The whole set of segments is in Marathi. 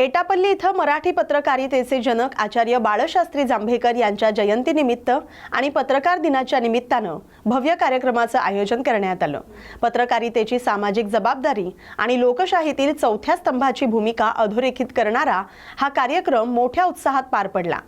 एटापल्ली इथं मराठी पत्रकारितेचे जनक आचार्य बाळशास्त्री जांभेकर यांच्या जयंतीनिमित्त आणि पत्रकार दिनाच्या निमित्तानं भव्य कार्यक्रमाचं आयोजन करण्यात आलं. पत्रकारितेची सामाजिक जबाबदारी आणि लोकशाहीतील चौथ्या स्तंभाची भूमिका अधोरेखित करणारा हा कार्यक्रम मोठ्या उत्साहात पार पडला.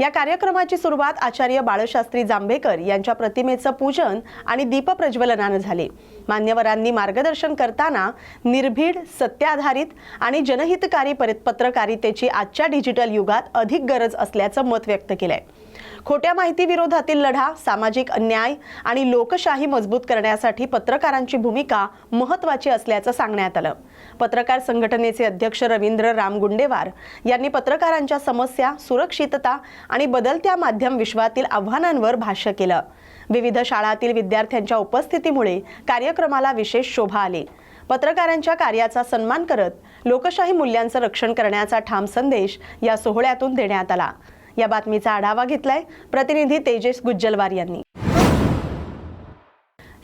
या कार्यक्रमाची सुरुवात आचार्य बाळशास्त्री जांभेकर यांच्या प्रतिमेचं पूजन आणि दीपप्रज्वलनानं झाले. मान्यवरांनी मार्गदर्शन करताना निर्भीड सत्याधारित आणि जनहितकारी परि- पत्रकारितेची आजच्या डिजिटल युगात अधिक गरज असल्याचं मत व्यक्त केलंय. खोट्या माहिती विरोधातील लढा सामाजिक अन्याय आणि लोकशाही मजबूत करण्यासाठी पत्रकारांची भूमिका महत्त्वाची असल्याचं सांगण्यात आलं. पत्रकार संघटनेचे अध्यक्ष रवींद्र रामगुंडेवार यांनी पत्रकारांच्या समस्या सुरक्षितता आणि बदलत्या माध्यम विश्वातील आव्हानांवर भाष्य केलं. विविध शाळातील विद्यार्थ्यांच्या उपस्थितीमुळे कार्यक्रमाला विशेष शोभा आली. पत्रकारांच्या कार्याचा सन्मान करत लोकशाही मूल्यांचं रक्षण करण्याचा ठाम संदेश या सोहळ्यातून देण्यात आला. या बातमीचा आढावा घेतलाय. प्रतिनिधी तेजस गुज्जलवार यांनी.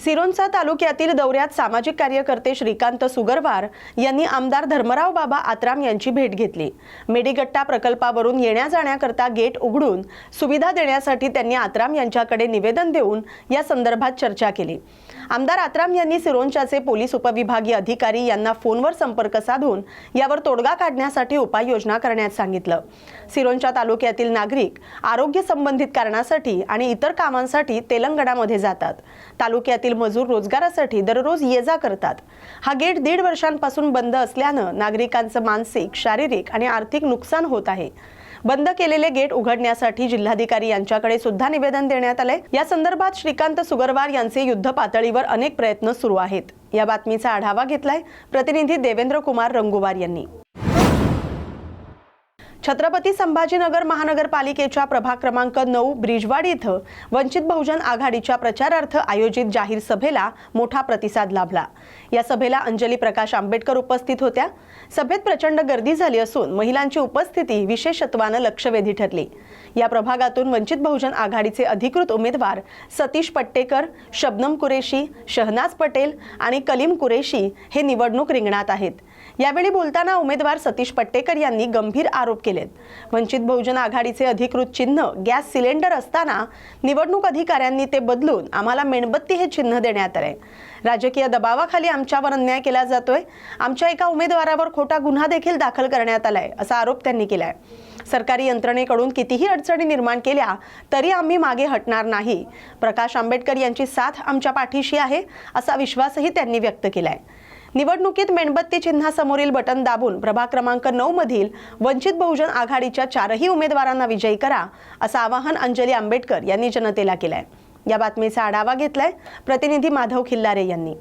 सिरोंचा तालुक्यातील दौऱ्यात सामाजिक कार्यकर्ते श्रीकांत सुगरवार यांनी आमदार धर्मराव बाबा आत्राम यांची भेट घेतली. मेडीगट्टा प्रकल्पावरून येण्या जाण्याकरता गेट उघडून सुविधा देण्यासाठी त्यांनी आत्राम यांच्याकडे निवेदन देऊन या संदर्भात चर्चा केली. आमदार आत्राम यांनी सिरोंचाचे पोलीस उपविभागीय अधिकारी यांना फोनवर संपर्क साधून यावर तोडगा काढण्यासाठी उपाययोजना करण्यास सांगितलं. सिरोंचा तालुक्यातील नागरिक आरोग्य संबंधित कारणासाठी आणि इतर कामांसाठी तेलंगणामध्ये जातात. तालुक्यातील मजूर रोजगारासाठी दररोज ये जा करतात. हा गेट दीड वर्षांपासून बंद असल्यानं नागरिकांचं मानसिक शारीरिक आणि आर्थिक नुकसान होत आहे. बंद केलेले गेट उघडण्यासाठी जिल्हाधिकारी यांच्याकडे सुद्धा निवेदन देण्यात आले या संदर्भात श्रीकांत सुगरवार यांचे युद्ध पातळीवर अनेक प्रयत्न सुरू आहेत. या बातमीचा आढावा घेतलाय प्रतिनिधी देवेंद्र कुमार रंगुवार यांनी. छत्रपती संभाजीनगर महानगरपालिकेच्या प्रभाग क्रमांक नऊ ब्रिजवाडी इथं वंचित बहुजन आघाडीच्या प्रचारार्थ आयोजित जाहीर सभेला मोठा प्रतिसाद लाभला. या सभेला अंजली प्रकाश आंबेडकर उपस्थित होत्या. सभेत प्रचंड गर्दी झाली असून महिलांची उपस्थिती विशेषत्वानं लक्षवेधी ठरली. या प्रभागातून वंचित बहुजन आघाडीचे अधिकृत उमेदवार सतीश पट्टेकर शबनम कुरेशी शहनाज पटेल आणि कलीम कुरेशी हे निवडणूक रिंगणात आहेत. यावेळी बोलताना उमेदवार सतीश पट्टेकर यांनी गंभीर आरोप केलेत. वंचित बहुजन आघाडीचे अधिकृत चिन्ह गॅस सिलेंडर असताना निवडणूक अधिकाऱ्यांनी ते बदलून आम्हाला मेणबत्ती हे चिन्ह देण्यात आले. राजकीय दबावाखाली आमच्यावर अन्याय केला जातोय. आमच्या एका उमेदवारावर खोटा गुन्हा देखील दाखल करण्यात आलाय असा आरोप त्यांनी केलाय. सरकारी यंत्रणेकडून कितीही अडचणी निर्माण केल्या तरी आम्ही मागे हटणार नाही. प्रकाश आंबेडकर यांची साथ आमच्या पाठीशी आहे असा विश्वासही त्यांनी व्यक्त केलाय. निवडणुकीत मेणबत्ती चिन्हासमोरील बटन दाबून प्रभाग क्रमांक नऊ मधील वंचित बहुजन आघाडीच्या चारही उमेदवारांना विजयी करा असं आवाहन अंजली आंबेडकर यांनी जनतेला केलंय. या बातमीचा आढावा घेतलाय प्रतिनिधी माधव खिल्लारे यांनी.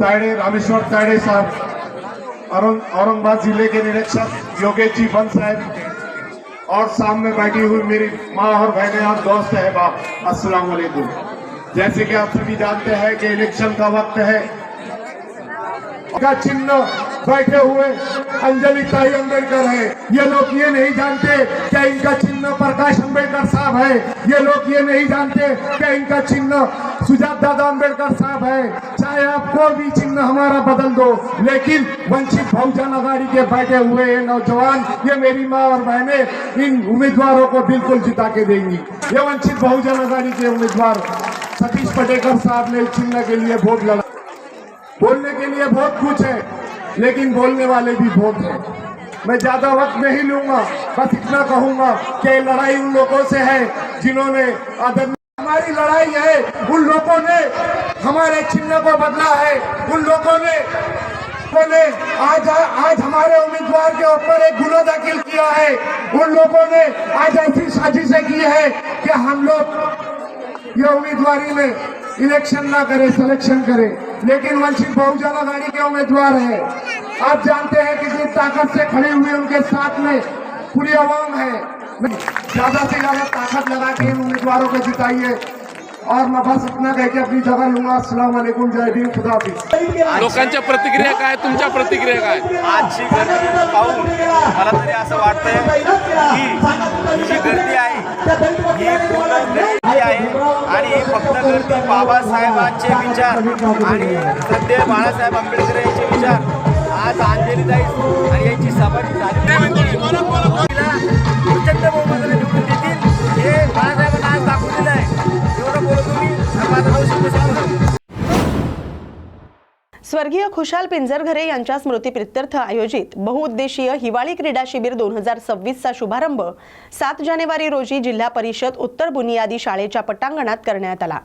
तायडे रामेश्वर तायडे साहब औरंगाबाद जिले के निरीक्षक योगेश जी बंद साहब और सामने बैठी हुई मेरी माँ और बहनें और दोस्त है बाप अस्सलाम वालेकुम जैसे कि आप सभी जानते हैं कि इलेक्शन का वक्त है का चिन्ह बैठे हुए अंजलि ताई अम्बेडकर है ये लोग ये नहीं जानते क्या इनका चिन्ह प्रकाश अम्बेडकर साहब है ये लोग ये नहीं जानते क्या इनका चिन्ह सुजात दादा अम्बेडकर साहब है चाहे आप कोई भी चिन्ह हमारा बदल दो लेकिन वंचित बहुजन आघाड़ी के बैठे हुए ये नौजवान ये मेरी माँ और बहनें इन उम्मीदवारों को बिल्कुल जिता के देंगी ये वंचित बहुजन आघाड़ी के उम्मीदवार सतीश पटेकर साहब ने इस चिन्ह के लिए वोट लड़ा बोलने के लिए बहुत कुछ है लेकिन बोलने वाले भी बहुत हैं मैं ज्यादा वक्त नहीं लूंगा बस इतना कहूंगा कि ये लड़ाई उन लोगों से है जिन्होंने आदर हमारी लड़ाई है उन लोगों ने हमारे चिन्ह को बदला है उन लोगों ने लोगों ने आज आज हमारे उम्मीदवार के ऊपर एक गुना दाखिल किया है उन लोगों ने आज ऐसी साजिशें की है कि हम लोग ये उम्मीदवारी में इलेक्शन ना करे सिलेक्शन करे लेकिन वंचित बहुजन आघाड़ी के उम्मीदवार है आप जानते हैं कितनी ताकत से खड़े हुए उनके साथ में पूरी आवाम है। ज्यादा से ज्यादा ताकत लगा के इन उम्मीदवारों को जिताइए। और मैं बस इतना कह के अपनी जगह लूंगा। अस्सलाम वालेकुम जय भीम खुदा लोकांच्या प्रतिक्रिया काय तुमच्या प्रतिक्रिया काय आजची गर्दी पाहून मला तरी असं वाटतंय की ही जी गर्दी आहे ही पूर्ण गर्दी आहे. आणि ही फक्त गर्दी बाबासाहेबांचे विचार आणि सध्या बाळासाहेब आंबेडकर यांचे विचार आज अंजलीताई आणि यांची सभा झाली. प्रचंड बहुमताने निवडून देतील हे बाळासाहेबांना आज आहे. एवढं बोलतो मी स्वर्गीय खुशाल पिंजरघरे यांच्या स्मृतीप्रित्यर्थ आयोजित बहुउद्देशीय हिवाळी क्रीडा शिबिर दोन हजार सव्वीसचा शुभारंभ सात जानेवारी रोजी जिल्हा परिषद उत्तर बुनियादी शाळेच्या पटांगणात करण्यात आला.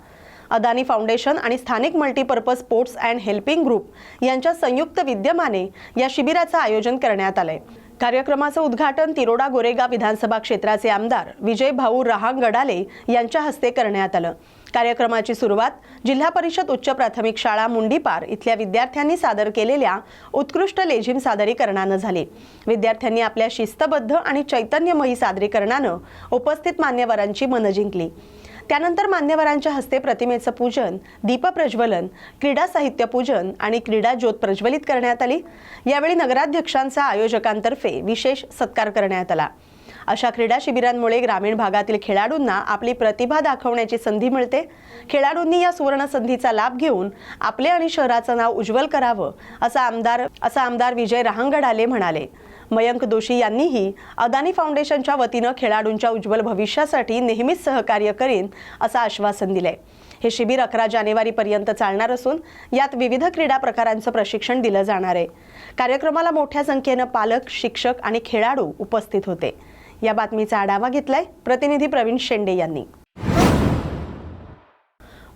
अदानी फाउंडेशन आणि स्थानिक multipurpose sports and helping group यांच्या संयुक्त विद्यमाने या शिबिराचं आयोजन करण्यात आलंय. कार्यक्रमाचं उद्घाटन तिरोडा गोरेगाव विधानसभा क्षेत्राचे आमदार विजय भाऊ रहांगडाले यांच्या हस्ते करण्यात आलं. कार्यक्रमाची सुरुवात जिल्हा परिषद उच्च प्राथमिक शाळा मुंडीपार इथल्या विद्यार्थ्यांनी सादर केलेल्या उत्कृष्ट लेझिम सादरीकरणानं झाली. विद्यार्थ्यांनी आपल्या शिस्तबद्ध आणि चैतन्यमयी सादरीकरणानं उपस्थित मान्यवरांची मनं जिंकली. त्यानंतर मान्यवरांच्या हस्ते प्रतिमेचं पूजन दीपप्रज्वलन क्रीडा साहित्य पूजन आणि क्रीडा ज्योत प्रज्वलित करण्यात आली. यावेळी नगराध्यक्षांचा आयोजकांतर्फे विशेष सत्कार करण्यात आला. अशा क्रीडा शिबिरांमुळे ग्रामीण भागातील खेळाडूंना आपली प्रतिभा दाखवण्याची संधी मिळते. खेळाडूंनी या सुवर्ण संधीचा लाभ घेऊन आपले आणि शहराचं नाव उज्ज्वल करावं असं आमदार असं आमदार विजय रहांगडाले म्हणाले. मयंक दोशी यांनीही अदानी फाउंडेशनच्या वतीनं खेळाडूंच्या उज्ज्वल भविष्यासाठी नेहमीच सहकार्य करीन असं आश्वासन दिलंय. हे शिबिर अकरा जानेवारीपर्यंत चालणार असून यात विविध क्रीडा प्रकारांचं प्रशिक्षण दिलं जाणार आहे. कार्यक्रमाला मोठ्या संख्येनं पालक शिक्षक आणि खेळाडू उपस्थित होते. या बातमीचा आढावा घेतलाय प्रतिनिधी प्रवीण शेंडे यांनी.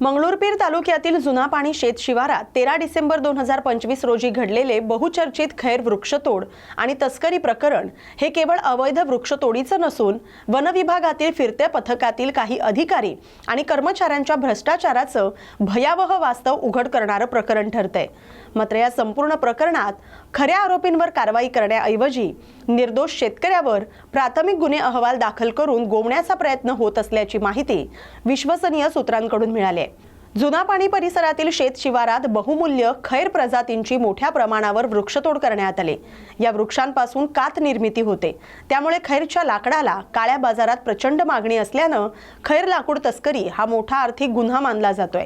मंगळूरपीर तालुक्यातील जुना पाणी शेत शिवारात तेरा डिसेंबर दोन हजार पंचवीस रोजी घडलेले बहुचर्चित खैर वृक्षतोड आणि तस्करी प्रकरण हे केवळ अवैध वृक्षतोडीचं नसून वनविभागातील फिरत्या पथकातील काही अधिकारी आणि कर्मचाऱ्यांच्या भ्रष्टाचाराचं भयावह वास्तव उघड करणारं प्रकरण ठरतंय. मात्र या संपूर्ण प्रकरणात खऱ्या आरोपींवर कारवाई करण्याऐवजी निर्दोष शेतकऱ्यावर प्राथमिक गुन्हे अहवाल दाखल करून गोवण्याचा प्रयत्न होत असल्याची माहिती विश्वसनीय सूत्रांकडून मिळाली आहे. जुना पाणी परिसरातील शेत शिवारात बहुमूल्य खैर प्रजातींची मोठ्या प्रमाणावर वृक्षतोड करण्यात आले. या वृक्षांपासून कात निर्मिती होते. त्यामुळे खैरच्या लाकडाला काळ्या बाजारात प्रचंड मागणी असल्यानं खैर लाकूड तस्करी हा मोठा आर्थिक गुन्हा मानला जातोय.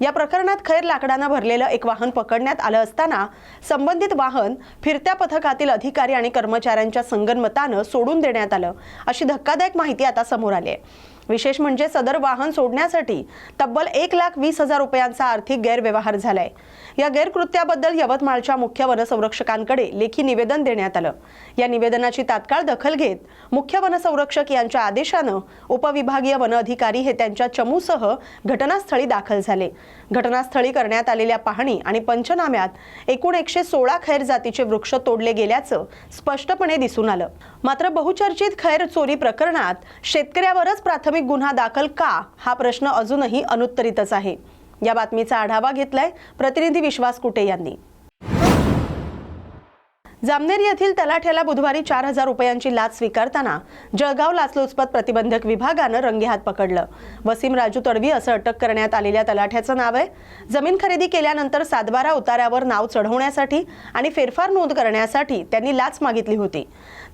या प्रकरणात खैर लाकडानं भरलेलं एक वाहन पकडण्यात आलं असताना संबंधित वाहन फिरत्या पथकातील अधिकारी आणि कर्मचाऱ्यांच्या संगनमतानं सोडून देण्यात आलं. अशी धक्कादायक माहिती आता समोर आली आहे. विशेष म्हणजे सदर वाहन सोडण्यासाठी तब्बल एक लाख वीस हजार रुपयांचा आर्थिक गैरव्यवहार झालाय. या गैरकृत्याबद्दल यवतमाळच्या मुख्य वनसंरक्षकांकडे लेखी निवेदन देण्यात आलं. या निवेदनाची तात्काळ दखल घेत मुख्य वनसंरक्षक यांच्या आदेशानं उपविभागीय वन अधिकारी हे त्यांच्या चमूसह घटनास्थळी दाखल झाले. घटनास्थळी करण्यात आलेल्या पाहणी आणि पंचनाम्यात एकूण एकशे सोळा खैर जातीचे वृक्ष तोडले गेल्याचं स्पष्टपणे दिसून आलं. मात्र बहुचर्चित खैर चोरी प्रकरणात शेतकऱ्यावरच प्राथमिक गुन्हा दाखल का हा प्रश्न अजूनही अनुत्तरितच आहे. या बातमीचा आढावा घेतलाय प्रतिनिधी विश्वास कुटे यांनी. जामनेर येथील तलाठ्याला बुधवारी चार हजार रुपयांची लाच स्वीकारताना जळगाव लाचलुचपत प्रतिबंधक विभागानं रंगेहात पकडलं. वसीम राजू तडवी असं अटक करण्यात आलेल्या तलाठ्याचं नाव आहे. जमीन खरेदी केल्यानंतर सातबारा उतार्यावर नाव चढवण्यासाठी आणि फेरफार नोंद करण्यासाठी त्यांनी लाच मागितली होती.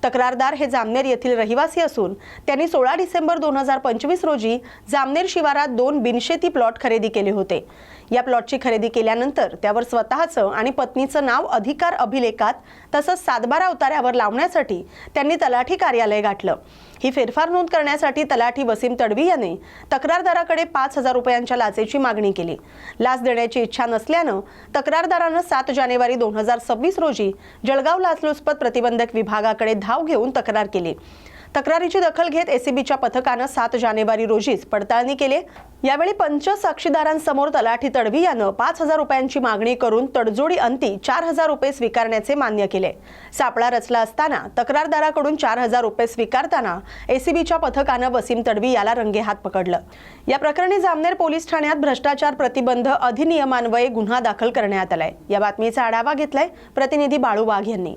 तक्रारदार हे जामनेर येथील रहिवासी असून त्यांनी सोळा डिसेंबर दोन हजार पंचवीस रोजी जामनेर शिवारात दोन बिनशेती प्लॉट खरेदी केले होते. या प्लॉटची खरेदी केल्यानंतर त्यावर स्वतःचं आणि पत्नीचं नाव अधिकार अभिलेखात तसंच सातबारा उतार्यावर लावण्यासाठी त्यांनी तलाठी कार्यालय गाठलं. ही फेरफार नोंद करण्यासाठी तलाठी वसीम तडवी याने तक्रारदाराकडे पाच हजार रुपयांच्या लाचेची मागणी केली. लाच देण्याची इच्छा नसल्यानं तक्रारदारानं सात जानेवारी दोन हजार सव्वीस रोजी जळगाव लाचलुचपत प्रतिबंधक विभागाकडे धाव घेऊन तक्रार केली. तक्रारीची दखल घेत एसीबीच्या पथकानं सात जानेवारी रोजीच पडताळणी केली. यावेळी पंच साक्षीदारांसमोर तलाठी तडवी यानं पाच हजार रुपयांची मागणी करून तडजोडी अंती चार हजार रुपये स्वीकारण्याचे मान्य केले. सापळा रचला असताना तक्रारदाराकडून चार हजार रुपये स्वीकारताना एसीबीच्या पथकानं वसीम तडवी याला रंगेहात पकडलं. या प्रकरणी जामनेर पोलीस ठाण्यात भ्रष्टाचार प्रतिबंध अधिनियमान्वये गुन्हा दाखल करण्यात आलाय. या बातमीचा आढावा घेतलाय प्रतिनिधी बाळू वाघ यांनी.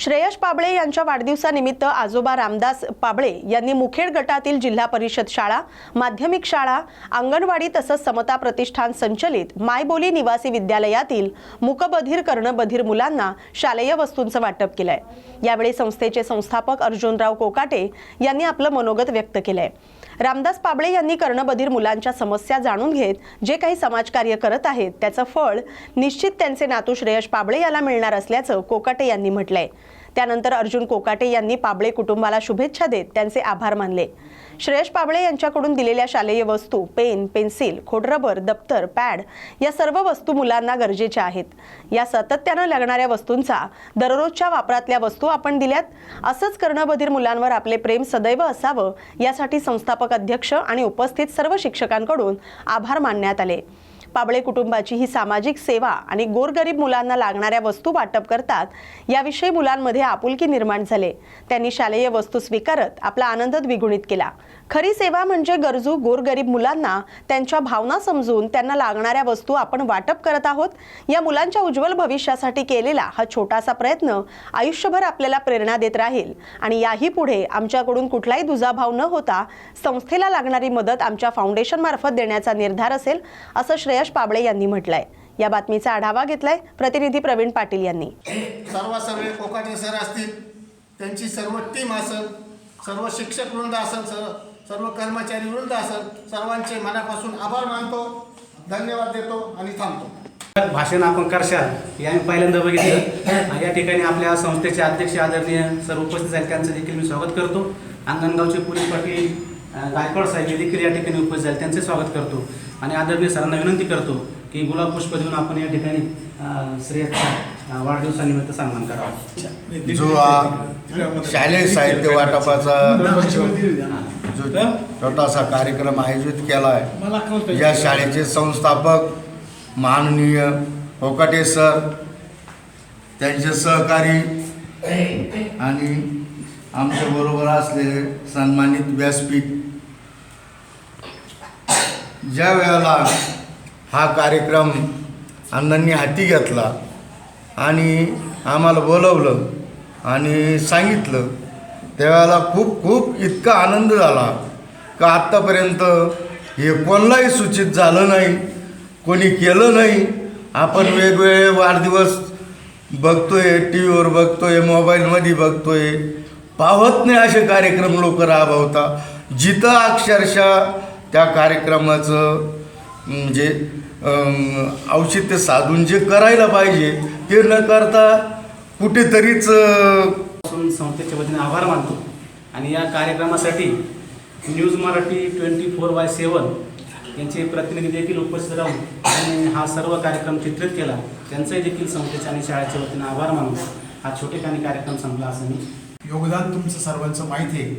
श्रेयश पाबळे यांच्या वाढदिवसानिमित्त आजोबा रामदास पाबळे यांनी मुखेड गटातील जिल्हा परिषद शाळा माध्यमिक शाळा अंगणवाडी तसंच समता प्रतिष्ठान संचलित मायबोली निवासी विद्यालयातील मुकबधीर कर्णबधीर मुलांना शालेय वस्तूंचं वाटप केलंय. यावेळी संस्थेचे संस्थापक अर्जुनराव कोकाटे यांनी आपलं मनोगत व्यक्त केलंय. रामदास पाबळे यांनी कर्णबधीर मुलांच्या समस्या जाणून घेत जे काही समाजकार्य करत आहेत त्याचं फळ निश्चित त्यांचे नातू श्रेयश पाबळे याला मिळणार असल्याचं कोकाटे यांनी म्हटलंय. त्यानंतर अर्जुन कोकाटे यांनी पाबळे कुटुंबाला शुभेच्छा देत त्यांचे आभार मानले. श्रेयश पाबळे यांच्याकडून दिलेल्या शालेय वस्तू पेन पेन्सिल खोडरबर दप्तर पॅड या सर्व वस्तू मुलांना गरजेच्या आहेत. या सातत्यानं लागणाऱ्या वस्तूंचा दररोजच्या वापरातल्या वस्तू आपण दिल्यात. असंच कर्णबधीर मुलांवर आपले प्रेम सदैव असावं यासाठी संस्थापक अध्यक्ष आणि उपस्थित सर्व शिक्षकांकडून आभार मानण्यात आले. पाबळे कुटुंबाची ही सामाजिक सेवा आणि गोरगरीब मुलांना लागणाऱ्या वस्तू वाटप करतात याविषयी मुलांमध्ये आपुलकी निर्माण झाले. त्यांनी शालेय वस्तू स्वीकारत आपला आनंद द्विगुणित केला. खरी सेवा म्हणजे गरजू गोरगरीब मुलांना त्यांच्या भावना समजून त्यांना लागणाऱ्या वस्तू आपण वाटप करत आहोत या मुलांच्या उज्ज्वल भविष्यासाठी केलेला हा छोटासा प्रयत्न आयुष्यभर आपल्याला प्रेरणा देत राहील. आणि याही पुढे आमच्याकडून कुठलाही दुजाभाव न होता संस्थेला लागणारी मदत आमच्या फाउंडेशन मार्फत देण्याचा निर्धार असेल असं श्रेय श्रेयश पाबळे यांनी म्हटलंय. या बातमीचा आढावा घेतलाय प्रतिनिधी प्रवीण पाटील यांनी. सर्व सर्व कोकाटे सर असतील त्यांची सर्व टीम असेल सर्व शिक्षक वृंद असेल सर्व सर्व कर्मचारी वृंद असेल सर्वांचे मनापासून आभार मानतो धन्यवाद देतो आणि थांबतो. भाषण आपण करशाल हे आम्ही पहिल्यांदा बघितलं. आणि या ठिकाणी आपल्या संस्थेचे अध्यक्ष आदरणीय सर्व उपस्थित आहेत त्यांचं देखील मी स्वागत करतो. अंगणगावचे पोलीस पाटील गायकवाड साहेब हे देखील या ठिकाणी उपस्थित आहेत त्यांचे स्वागत करतो. आणि आदरणीय सरांना विनंती करतो की गुलाब पुष्प देऊन आपण या ठिकाणी श्रेयसचा वाढदिवसानिमित्त सन्मान करावा. जो आ, शालेय साहित्य वाटपाचा जो छोटासा कार्यक्रम आयोजित केला आहे या शाळेचे संस्थापक माननीय कोकाटे सर त्यांचे सहकारी आणि आमच्या बरोबर असलेले सन्मानित व्यासपीठ ज्या वेळेला हा कार्यक्रम अण्णांनी हाती घेतला आणि आम्हाला बोलवलं आणि सांगितलं त्यावेळेला खूप खूप इतका आनंद झाला का आत्तापर्यंत हे कोणालाही सूचित झालं नाही कोणी केलं नाही. आपण वेगवेगळे वाढदिवस बघतो आहे टी व्हीवर बघतो आहे मोबाईलमध्ये बघतो आहे पाहत नाही असे कार्यक्रम लोक राबवता. जिथं अक्षरशः त्या कार्यक्रमाचं म्हणजे औचित्य साधून जे करायला पाहिजे ते न करता कुठेतरीच संस्थेच्या वतीने आभार मानतो. आणि या कार्यक्रमासाठी news Marathi twenty four by seven यांचे प्रतिनिधी देखील उपस्थित राहून त्यांनी हा सर्व कार्यक्रम चित्रित केला. त्यांचाही देखील संस्थेच्या आणि शाळेच्या वतीने आभार मानून हा छोटेखानी कार्यक्रम संपला असं मी योगदान तुमचं सर्वांचं माहिती आहे.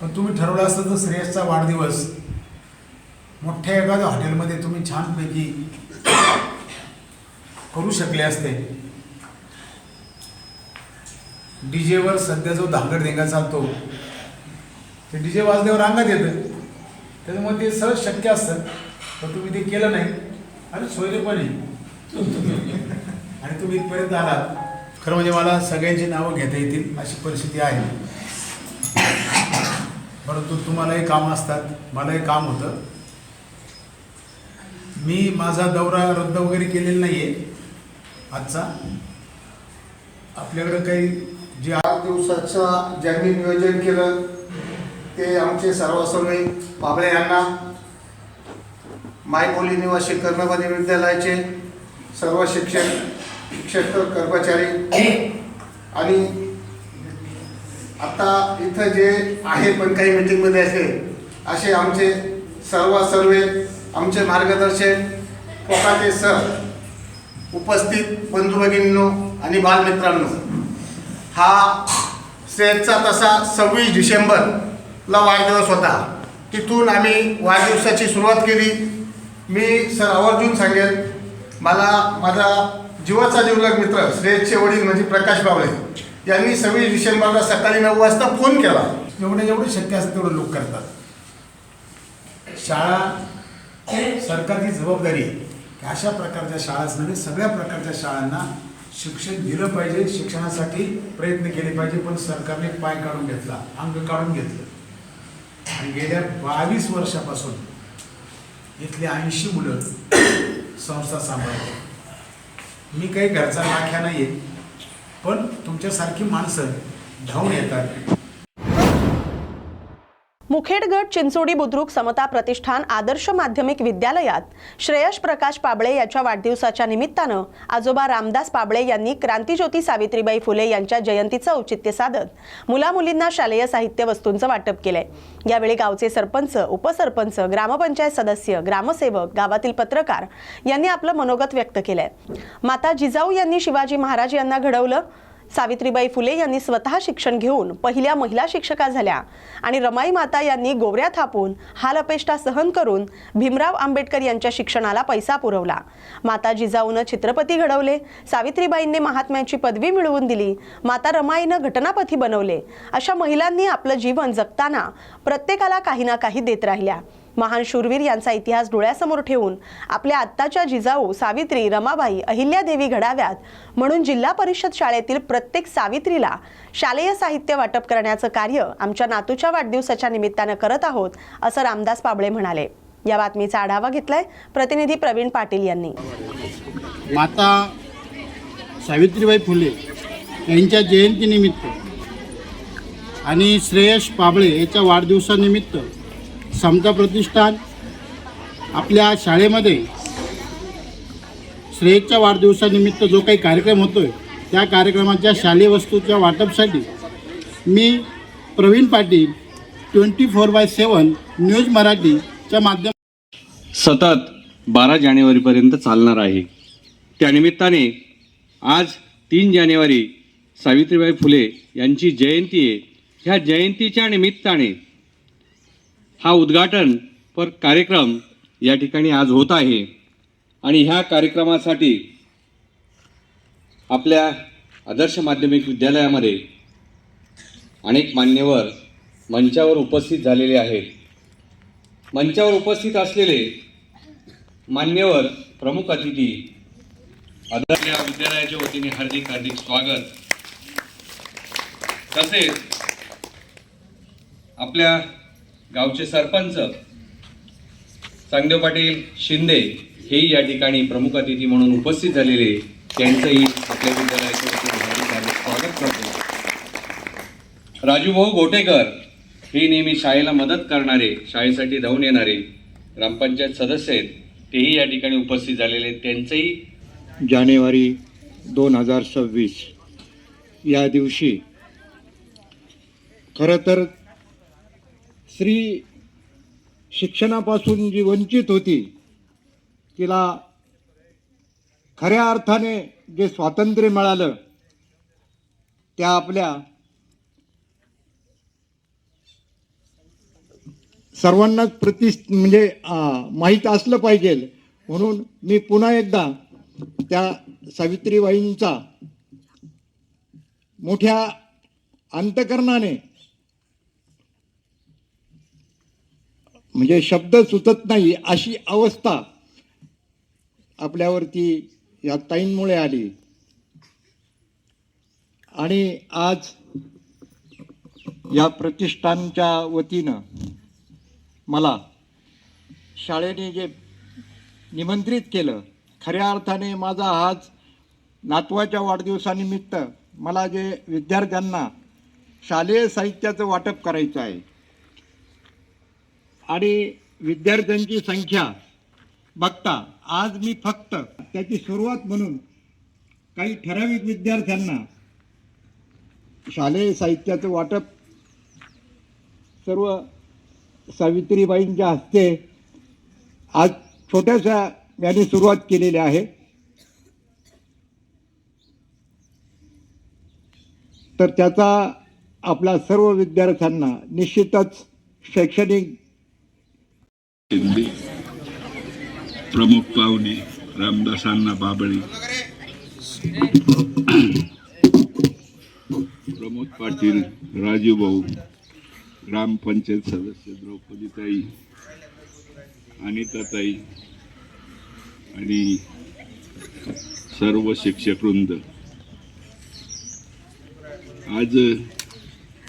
पण तुम्ही ठरवलं असतं तर श्रेयसचा वाढदिवस मोठ्या एखाद्या हॉटेलमध्ये तुम्ही छानपैकी करू शकले असते. डीजेवर सध्या जो धांगडधिंगा चालतो ते डीजे वाजल्यावर अंगात येतं. त्याच्यामुळे ते सहज शक्य असतं पण तुम्ही ते केलं नाही. आणि सोयरेपणे आणि तुम्ही इथपर्यंत आलात. खरं म्हणजे मला सगळ्यांची नावं घेता येतील अशी परिस्थिती आहे. परंतु तुम्हालाही काम असतात मलाही काम होतं. मी माझा दौरा रद्द वगैरे केलेला नाही आहे आजचा. आपल्याकडं काही जे आठ दिवसाचं ज्यांनी नियोजन केलं ते आमचे सर्वस्वी पाबळे यांना मायबोली निवासी कर्णपदी विद्यालयाचे सर्व शिक्षक शिक्षक कर्मचारी. आणि आता इथं जे आहे पण काही मीटिंगमध्ये असेल असे आमचे सर्व सर्वे आमचे मार्गदर्शक पोकाटे सर उपस्थित बंधू भगिनींनो आणि बालमित्रांनो हा सेटचा तसा सव्वीस डिसेंबरला वाढदिवस होता. तिथून आम्ही वाढदिवसाची सुरुवात केली. मी सर आवर्जून सांगेन मला माझा जीवाचा जीवलग मित्र श्रेयसचे वडील म्हणजे प्रकाश बावळे यांनी सव्वीस डिसेंबरला सकाळी नऊ वाजता फोन केला. जेवढे जेवढे शक्य असते तेवढं लोक करतात. शाळा सरकारची जबाबदारी आहे. की अशा प्रकारच्या शाळाच नव्हे सगळ्या प्रकारच्या शाळांना शिक्षण दिलं पाहिजे शिक्षणासाठी प्रयत्न केले पाहिजे पण सरकारने पाय काढून घेतला अंग काढून घेतलं. आणि गेल्या बावीस वर्षापासून इथली ऐंशी मुलं संस्था सांभाळते मी काही घरचा नाख्या नाही आहे पण तुमच्यासारखी माणसं धावून येतात. मुखेडगड चिंचोडी बुद्रुक समता प्रतिष्ठान आदर्श माध्यमिक विद्यालयात श्रेयश प्रकाश पाबळे याच्या वाढदिवसाच्या निमित्तानं आजोबा रामदास पाबळे यांनी क्रांतीज्योती सावित्रीबाई फुले यांच्या जयंतीचं औचित्य साधत मुलामुलींना शालेय साहित्य वस्तूंचं वाटप केलंय. यावेळी गावचे सरपंच उपसरपंच ग्रामपंचायत सदस्य ग्रामसेवक गावातील पत्रकार यांनी आपलं मनोगत व्यक्त केलंय. माता जिजाऊ यांनी शिवाजी महाराज यांना घडवलं. सावित्रीबाई फुले यांनी स्वतः शिक्षण घेऊन पहिल्या महिला शिक्षका झाल्या. आणि रमाई माता यांनी गोवऱ्या थापून हाल अपेष्टा सहन करून भीमराव आंबेडकर यांच्या शिक्षणाला पैसा पुरवला. माता जिजाऊनं चित्रपती घडवले. सावित्रीबाईंनी महात्म्याची पदवी मिळवून दिली. माता रमाईनं घटनापथी बनवले. अशा महिलांनी आपलं जीवन जगताना प्रत्येकाला काही ना काही देत राहिल्या. महान शूरवीर यांचा इतिहास डोळ्यासमोर ठेवून आपल्या आत्ताच्या जिजाऊ सावित्री रमाबाई अहिल्यादेवी घडाव्यात म्हणून जिल्हा परिषद शाळेतील प्रत्येक सावित्रीला शालेय साहित्य वाटप करण्याचं कार्य आमच्या नातूच्या वाढदिवसाच्या निमित्तानं करत आहोत असं रामदास पाबळे म्हणाले. या बातमीचा आढावा घेतलाय प्रतिनिधी प्रवीण पाटील यांनी. माता सावित्रीबाई फुले यांच्या जयंतीनिमित्त आणि श्रेयश पाबळे याच्या वाढदिवसानिमित्त समता प्रतिष्ठान आपल्या शाळेमध्ये श्रेयच्या वाढदिवसानिमित्त जो काही कार्यक्रम होतो आहे त्या कार्यक्रमाच्या शालेय वस्तूच्या वाटपसाठी मी Pravin Patil twenty four by seven news मराठीच्या माध्यम सतत बारा जानेवारीपर्यंत चालणार आहे. त्यानिमित्ताने आज तीन जानेवारी सावित्रीबाई फुले यांची जयंती आहे. ह्या जयंतीच्या निमित्ताने हा उद्घाटन पर कार्यक्रम या ठिकाणी आज होत आहे. आणि ह्या कार्यक्रमासाठी आपल्या आदर्श माध्यमिक विद्यालयामध्ये अनेक मान्यवर मंचावर उपस्थित झालेले आहेत. मंचावर उपस्थित असलेले मान्यवर प्रमुख अतिथी आदर्श या विद्यालयाच्या वतीने हार्दिक हार्दिक स्वागत. तसेच आपल्या गावचे सरपंच चांगदेव पाटील शिंदे हेही या ठिकाणी प्रमुख अतिथी म्हणून उपस्थित झालेले त्यांचंही आपल्या विद्यालयाचे स्वागत करतो. राजूभाऊ गोटेकर हे नेहमी शाळेला मदत करणारे शाळेसाठी धावून येणारे ग्रामपंचायत सदस्य आहेत. तेही या ठिकाणी उपस्थित झालेले आहेत. त्यांचंही जानेवारी दोन हजार सव्वीस या दिवशी खरं तर स्त्री शिक्षणापासून जी वंचित होती तिला खऱ्या अर्थाने जे स्वातंत्र्य मिळालं त्या आपल्या सर्वांनाच प्रति म्हणजे माहीत असलं पाहिजे. म्हणून मी पुन्हा एकदा त्या सावित्रीबाईंचा मोठ्या अंतकरणाने म्हणजे शब्द सुचत नाही अशी अवस्था आपल्यावरती या ताईंमुळे आली. आणि आज या प्रतिष्ठानच्या वतीनं मला शाळेने जे निमंत्रित केलं खऱ्या अर्थाने माझा आज नातवाच्या वाढदिवसानिमित्त मला जे विद्यार्थ्यांना शालेय साहित्याचं वाटप करायचं आहे आणि विद्यार्थ्यांची संख्या बघता आज मी फक्त त्याची सुरुवात म्हणून काही ठराविक विद्यार्थ्यांना शालेय साहित्याचं वाटप सर्व सावित्रीबाईंच्या हस्ते आज छोट्याशा याने सुरुवात केलेली आहे. तर त्याचा आपल्या सर्व विद्यार्थ्यांना निश्चितच शैक्षणिक शिंदे प्रमुख पाहुणे रामदासांना बाबळे प्रमोद पाटील राजू भाऊ ग्रामपंचायत सदस्य द्रौपदीताई अनिताताई आणि सर्व शिक्षकवृंद आज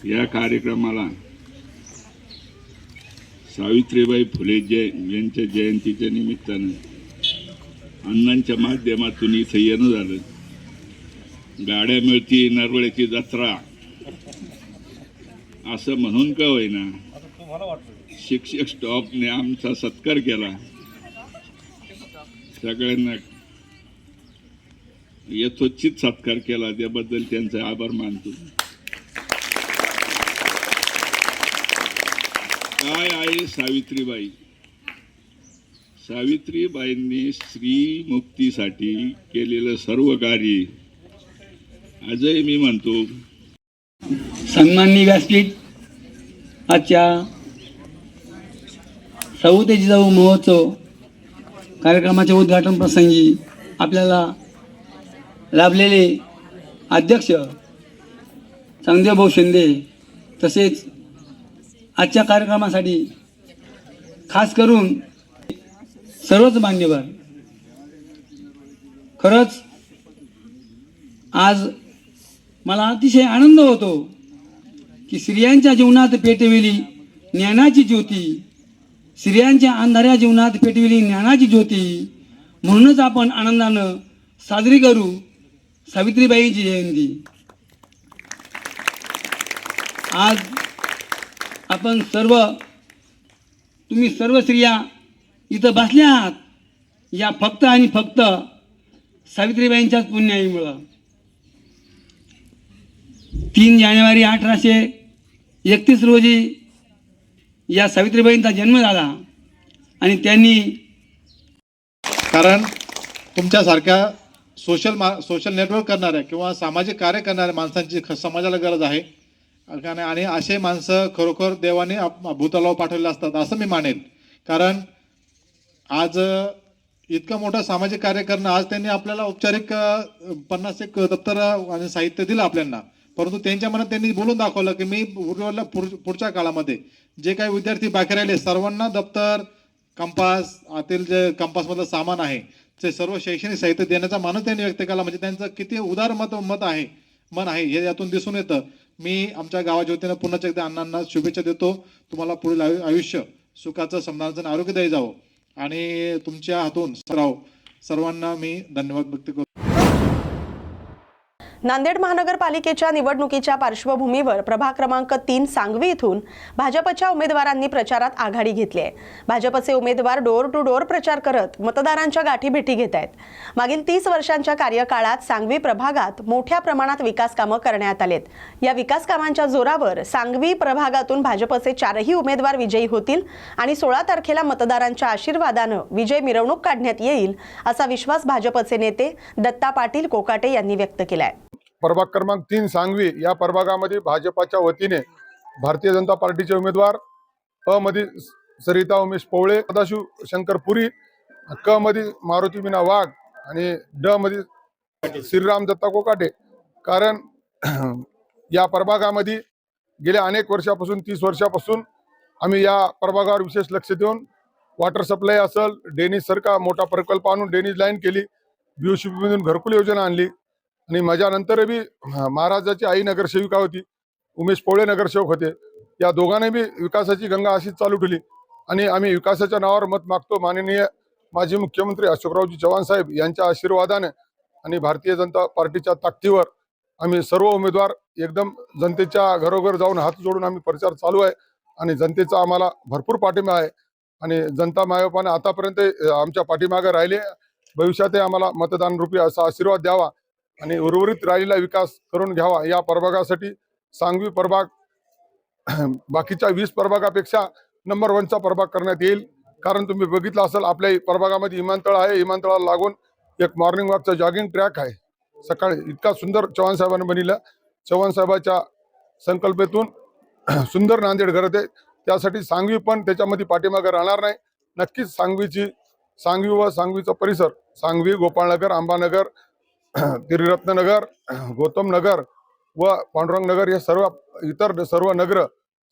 या कार्यक्रमाला सावित्रीबाई फुले जय यांच्या जयंतीच्या निमित्तानं अण्णांच्या माध्यमातून इथं येणं झालं. गाड्या मिळती नरवळ्याची जत्रा. असं म्हणून का होईना? शिक्षक स्टॉफने आमचा सत्कार केला. सगळ्यांना यथोचित सत्कार केला त्याबद्दल त्यांचे आभार मानतो काय आहे सावित्रीबाई. सावित्रीबाईंनी स्त्री मुक्तीसाठी केलेलं सर्व कार्य. आजही मी म्हणतो सन्माननीय व्यासपीठ आजच्या सौते जिजाऊ महोत्सव कार्यक्रमाच्या उद्घाटन प्रसंगी आपल्याला लाभलेले अध्यक्ष चांगदेवभाऊ शिंदे तसेच आजच्या कार्यक्रमासाठी खास करून सर्वच मान्यवर खरंच आज मला अतिशय आनंद होतो की स्त्रियांच्या जीवनात पेटविली ज्ञानाची ज्योती स्त्रियांच्या अंधाऱ्या जीवनात पेटविली ज्ञानाची ज्योती म्हणूनच आपण आनंदानं साजरी करू सावित्रीबाईंची जयंती. आज आपण सर्व तुम्ही सर्व स्त्रिया इथं बसल्या आहात. या फक्त आणि फक्त सावित्रीबाईंच्याच पुण्याईमुळं. तीन जानेवारी अठराशे एकतीस रोजी या सावित्रीबाईंचा जन्म झाला आणि त्यांनी कारण तुमच्यासारख्या सोशल मा सोशल नेटवर्क करणाऱ्या किंवा सामाजिक कार्य करणाऱ्या माणसांची समाजाला गरज आहे. आणि आणि असे माणसं खरोखर देवाने आप- भूतलावर पाठवलेले असतात असं मी मानेन. कारण आज इतकं मोठं सामाजिक कार्य करणं आज त्यांनी आपल्याला औपचारिक पन्नास एक दप्तर आणि साहित्य दिलं आपल्याला परंतु त्यांच्या मनात त्यांनी बोलून दाखवलं की मी उरलेल्या पुढ- पुढच्या काळामध्ये जे काही विद्यार्थी बाकी राहिले सर्वांना दप्तर कंपास आतील जे कंपासमधलं सामान आहे ते सर्व शैक्षणिक साहित्य देण्याचा मानस त्यांनी व्यक्त केला. म्हणजे त्यांचं किती उदार मत मत आहे मन आहे हे यातून दिसून येतं. मी आमच्या गावाच्या वतीनं पुन्हा एकदा अण्णांना शुभेच्छा देतो. तुम्हाला पुढील आयु आयुष्य सुखाचं समाधानाचं आरोग्यदायी जावं. आणि तुमच्या हातून सराव. सर्वांना मी धन्यवाद व्यक्त करतो. नांदेड महानगरपालिकेच्या निवडणुकीच्या पार्श्वभूमीवर प्रभाग क्रमांक तीन सांगवी इथून भाजपच्या उमेदवारांनी प्रचारात आघाडी घेतली आहे. भाजपचे उमेदवार डोर टू डोर प्रचार करत मतदारांच्या गाठीभेटी घेत आहेत. मागील तीस वर्षांच्या कार्यकाळात सांगवी प्रभागात मोठ्या प्रमाणात विकास कामं करण्यात आलेत. या विकास कामांच्या जोरावर सांगवी प्रभागातून भाजपचे चारही उमेदवार विजयी होतील आणि सोळा तारखेला मतदारांच्या आशीर्वादानं विजय मिरवणूक काढण्यात येईल असा विश्वास भाजपचे नेते दत्ता पाटील कोकाटे यांनी व्यक्त केलाय. प्रभाग क्रमांक तीन सांगवी या प्रभागामध्ये भाजपाच्या वतीने भारतीय जनता पार्टीचे उमेदवार अ मध्ये सरिता उमेश पवळे सदाशिव शंकर पुरी क मध्ये मारुती मीना वाघ आणि ड मध्ये श्रीराम दत्ता कोकाटे. कारण या प्रभागामध्ये गेल्या अनेक वर्षापासून तीस वर्षापासून आम्ही या प्रभागावर विशेष लक्ष देऊन वॉटर सप्लाय असेल डेनिज सारखा मोठा प्रकल्प आणून डेनिज लाईन केली. मधून घरकुल योजना आणली. आणि माझ्यानंतर बी महाराजाची आई नगरसेविका होती. उमेश पोळे नगरसेवक होते. या दोघांनी बी विकासाची गंगा अशीच चालू ठेवली आणि आम्ही विकासाच्या नावावर मत मागतो. माननीय माजी मुख्यमंत्री अशोकरावजी चव्हाण साहेब यांच्या आशीर्वादाने आणि भारतीय जनता पार्टीच्या ताकदीवर आम्ही सर्व उमेदवार एकदम जनतेच्या घरोघर जाऊन हात जोडून आम्ही प्रचार चालू आहे. आणि जनतेचा आम्हाला भरपूर पाठिंबा आहे. आणि जनता मायोपाने आतापर्यंत आमच्या पाठीमागे राहिले. भविष्यातही आम्हाला मतदान रूपी असा आशीर्वाद द्यावा. आणि उर्वरित राहिलेला विकास करून घ्यावा या प्रभागासाठी सांगवी प्रभाग बाकीच्या वीस प्रभागापेक्षा नंबर वनचा प्रभाग करण्यात येईल. कारण तुम्ही बघितलं असेल आपल्या प्रभागामध्ये विमानतळ आहे. विमानतळाला लागून एक मॉर्निंग वॉकचा जॉगिंग ट्रॅक आहे. सकाळी इतका सुंदर चव्हाण साहेबांनी बनवला. चव्हाण साहेबाच्या संकल्पेतून सुंदर नांदेड घडत आहे त्यासाठी सांगवी पण त्याच्यामध्ये पाठीमागे राहणार नाही. नक्कीच सांगवीची सांगवी व सांगवीचा परिसर सांगवी गोपाळनगर आंबानगर त्रिरत्ननगर गौतम नगर व पांडुरंग नगर हे सर्व इतर सर्व नगर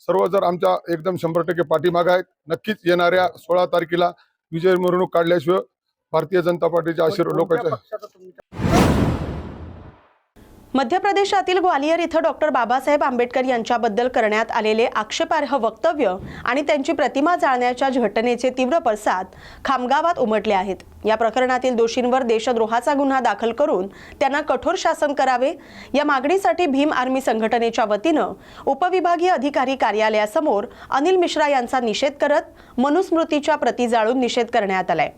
सर्व जर आमच्या एकदम शंभर टक्के पाठीमागे आहेत नक्कीच येणाऱ्या सोळा तारखेला विजय मिरवणूक काढल्याशिवाय भारतीय जनता पार्टीच्या आशीर्वाद लोकांच्या मध्य प्रदेशातील ग्वालियर इथं डॉक्टर बाबासाहेब आंबेडकर यांच्याबद्दल करण्यात आलेले आक्षेपार्ह वक्तव्य आणि त्यांची प्रतिमा जाळण्याच्या घटनेचे तीव्र पडसाद खामगावात उमटले आहेत. या प्रकरणातील दोषींवर देशद्रोहाचा गुन्हा दाखल करून त्यांना कठोर शासन करावे या मागणीसाठी भीम आर्मी संघटनेच्या वतीनं उपविभागीय अधिकारी कार्यालयासमोर अनिल मिश्रा यांचा निषेध करत मनुस्मृतीच्या प्रती जाळून निषेध करण्यात आलाय.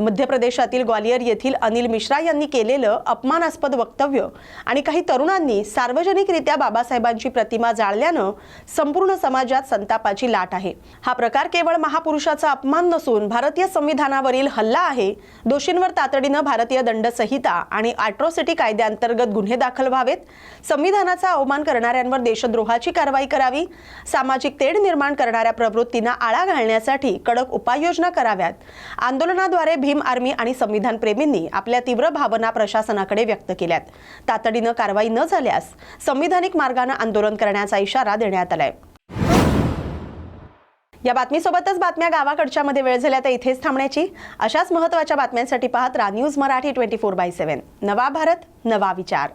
मध्य प्रदेशातील ग्वालियर येथील अनिल मिश्रा यांनी केलेलं अपमानास्पद वक्तव्य आणि काही तरुणांनी सार्वजनिकरित्या बाबासाहेबांची प्रतिमा जाळल्यानं संपूर्ण समाजात संतापाची लाट आहे. हा प्रकार केवळ महापुरुषाचा अपमान नसून भारतीय संविधानावरील हल्ला आहे. दोषींवर तातडीनं भारतीय दंड संहिता आणि अॅट्रॉसिटी कायद्याअंतर्गत गुन्हे दाखल व्हावेत. संविधानाचा अवमान करणाऱ्यांवर देशद्रोहाची कारवाई करावी. सामाजिक तेढ निर्माण करणाऱ्या प्रवृत्तींना आळा घालण्यासाठी कडक उपाययोजना कराव्यात. आंदोलनाद्वारे भीम आर्मी आणि संविधान प्रेमींनी आपल्या तीव्र भावना प्रशासनाकडे व्यक्त केल्यात. तातडीनं कारवाई न झाल्यास संविधानिक मार्गानं आंदोलन करण्याचा इशारा देण्यात आलाय. या बातमीसोबतच बातम्या गावाकडच्या मध्ये वेळ झाल्या तर इथेच थांबण्याची. अशाच महत्त्वाच्या बातम्यांसाठी पाहत रा news Marathi twenty four by seven. नवा भारत नवा विचार.